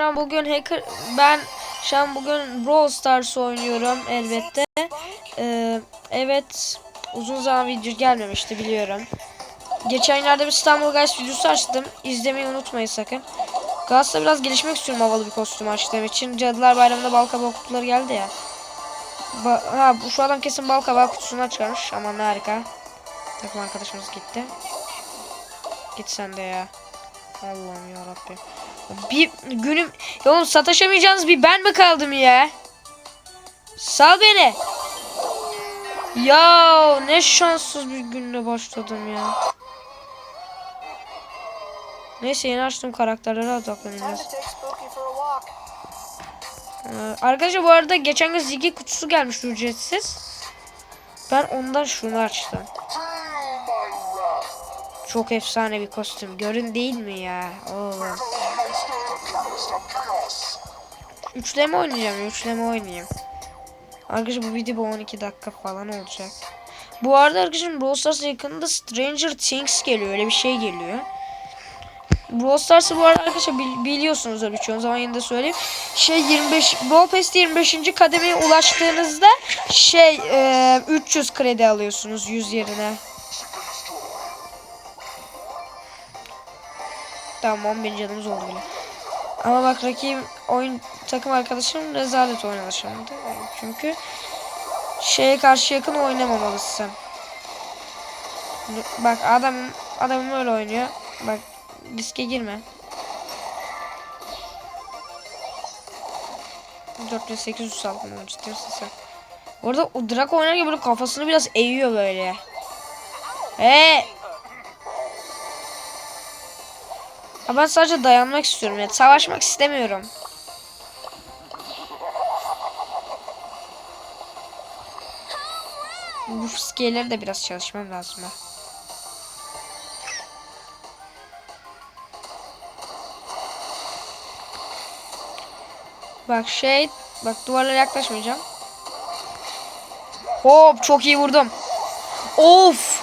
an bugün hacker ben şu an bugün Brawl Stars oynuyorum elbette. Ee, evet uzun zaman video gelmemişti biliyorum. Geçen yıllarda bir İstanbul Guys videosu açtım. İzlemeyi unutmayın sakın. Galatasaray'da biraz gelişmek istiyorum havalı bir kostüm açtığım için. Cadılar Bayramı'nda bal kabağı kutuları geldi ya. Ba ha şu adam kesin bal kabağı kutusunu açarmış. Aman harika. Takım arkadaşımız gitti. Git sen de ya. Allah'ım ya Rabbim. Bir günüm ya oğlum sataşamayacağınız bir ben mi kaldım ya? Sal beni. Ya ne şanssız bir günle başladım ya. Neyse yeni açtım karakterlere walk. Ee, arkadaşlar bu arada geçen gün Ziggy kutusu gelmiş ücretsiz. Ben ondan şunu açtım. Çok efsane bir kostüm. Görün değil mi ya? Oğlum. Üçleme oynayacağım. Üçleme oynayayım. Arkadaşlar bu video bu 12 dakika falan olacak. Bu arada arkadaşlar Brawl Stars yakında Stranger Things geliyor. Öyle bir şey geliyor. Brawl Stars'ı bu arada arkadaşlar bil- biliyorsunuzdur birçoğunuz zaman yine de söyleyeyim. Şey 25 Brawl Pass'te 25. kademeye ulaştığınızda şey e, 300 kredi alıyorsunuz 100 yerine. Tamam 10 bin canımız oldu bile. Ama bak rakibim oyun takım arkadaşım rezalet oynadı şimdi. Çünkü şeye karşı yakın oynamamalısın. Bak adam adamım öyle oynuyor. Bak riske girme. 4800 saldım onu ciddi sen? Orada o Draco oynarken böyle kafasını biraz eğiyor böyle. Hey! Ya ben sadece dayanmak istiyorum ya. Savaşmak istemiyorum. Bu fıskeleri de biraz çalışmam lazım ha. Bak şey, bak duvarlara yaklaşmayacağım. Hop çok iyi vurdum. Of!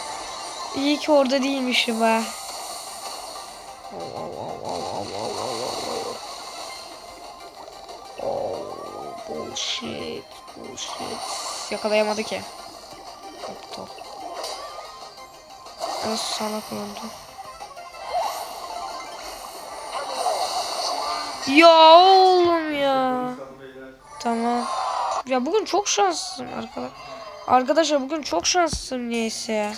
İyi ki orada değilmişim ha. Bullshit, bullshit. Yakalayamadı ki. Aptal. Nasıl salak öldü. Ya oğlum ya. Tamam. Ya bugün çok şanslıyım arkadaşlar. Arkadaşlar bugün çok şanslıyım neyse.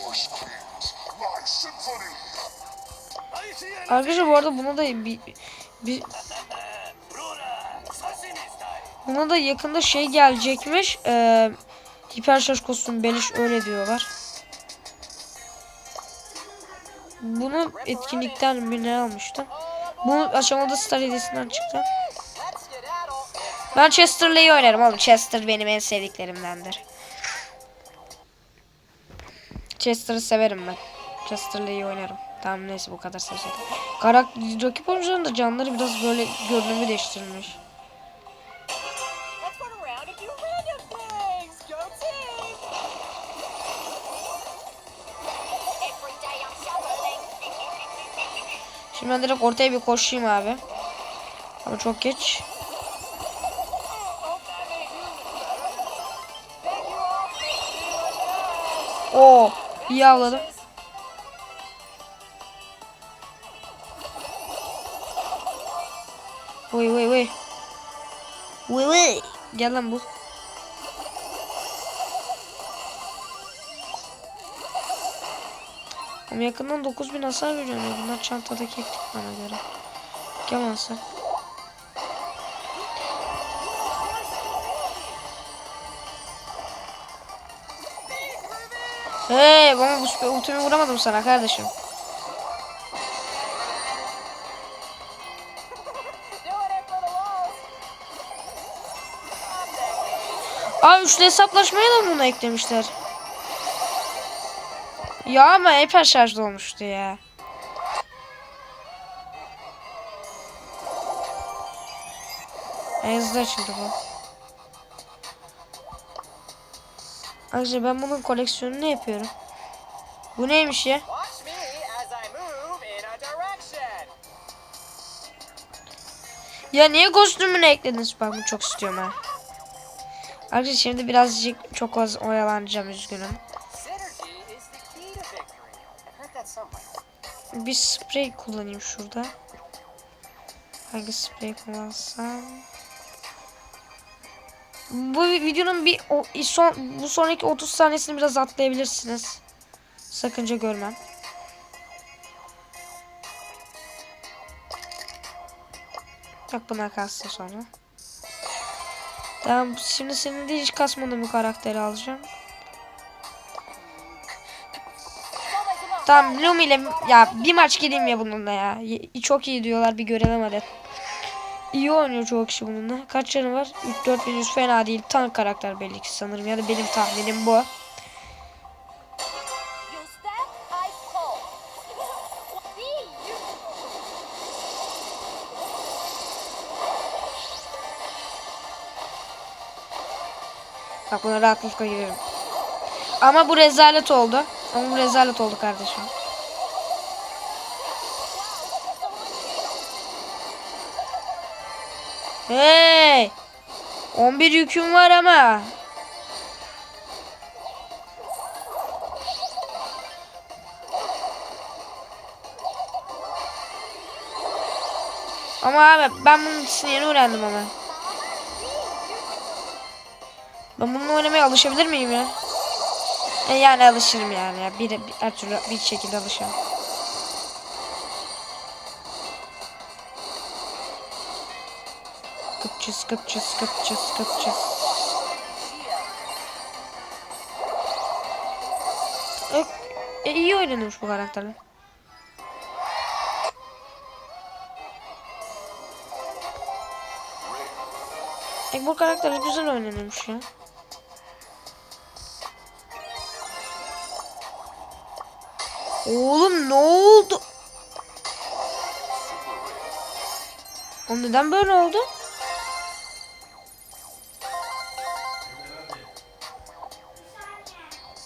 Arkadaşlar bu arada buna da bir, bir buna da yakında şey gelecekmiş. Ee, hiper şarj kostüm beliş öyle diyorlar. Bunu etkinlikten bir ne almıştım. Bu aşamada Star hediyesinden çıktı. Ben Chester'la'yı oynarım oğlum. Chester benim en sevdiklerimdendir. Chester'ı severim ben. Chester'la'yı oynarım. Tamam neyse bu kadar seçelim. Karakter rakip oyuncuların da canları biraz böyle görünümü değiştirmiş. Şimdi ben direkt ortaya bir koşayım abi. Ama çok geç. Oo, iyi avladım. Vay vay vay. Vay vay. Gel lan bu. Ama yakından 9000 hasar veriyor. Bunlar çantadaki eklik bana göre. Gel sen. Hey bana bu ultimi vuramadım sana kardeşim. Aa üçlü hesaplaşmaya da bunu eklemişler? Ya ama hiper şarjlı olmuştu ya. En hızlı açıldı bu. Ayrıca ben bunun koleksiyonunu yapıyorum. Bu neymiş ya? Ya niye kostümünü eklediniz? Bak bunu çok istiyorum ha. Arkadaşlar şimdi birazcık çok az oyalanacağım üzgünüm. Bir sprey kullanayım şurada. Hangi sprey kullansam? Bu videonun bir o, son bu sonraki 30 saniyesini biraz atlayabilirsiniz. Sakınca görmem. Bak buna kalsın sonra. Tamam şimdi senin de hiç kasmadığın bir karakteri alacağım. Tamam Lumi ile ya bir maç gireyim ya bununla ya. Çok iyi diyorlar bir görelim hadi. İyi oynuyor çoğu kişi bununla. Kaç canı var? 3 4 100 fena değil. Tank karakter belli ki sanırım ya da benim tahminim bu. Bak buna rahatlıkla giriyorum. Ama bu rezalet oldu. Ama rezalet oldu kardeşim. Hey! 11 yüküm var ama. Ama abi ben bunun ikisini yeni öğrendim ama. Ben bununla oynamaya alışabilir miyim ya? E yani alışırım yani ya. Bir, bir her türlü bir şekilde alışırım. Kıpçız kıpçız kıpçız kıpçız. E, iyi oynanmış bu karakterler. E, bu karakterler güzel oynanıyormuş ya. Oğlum ne oldu? O neden böyle oldu?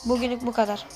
Bugünlük bu kadar.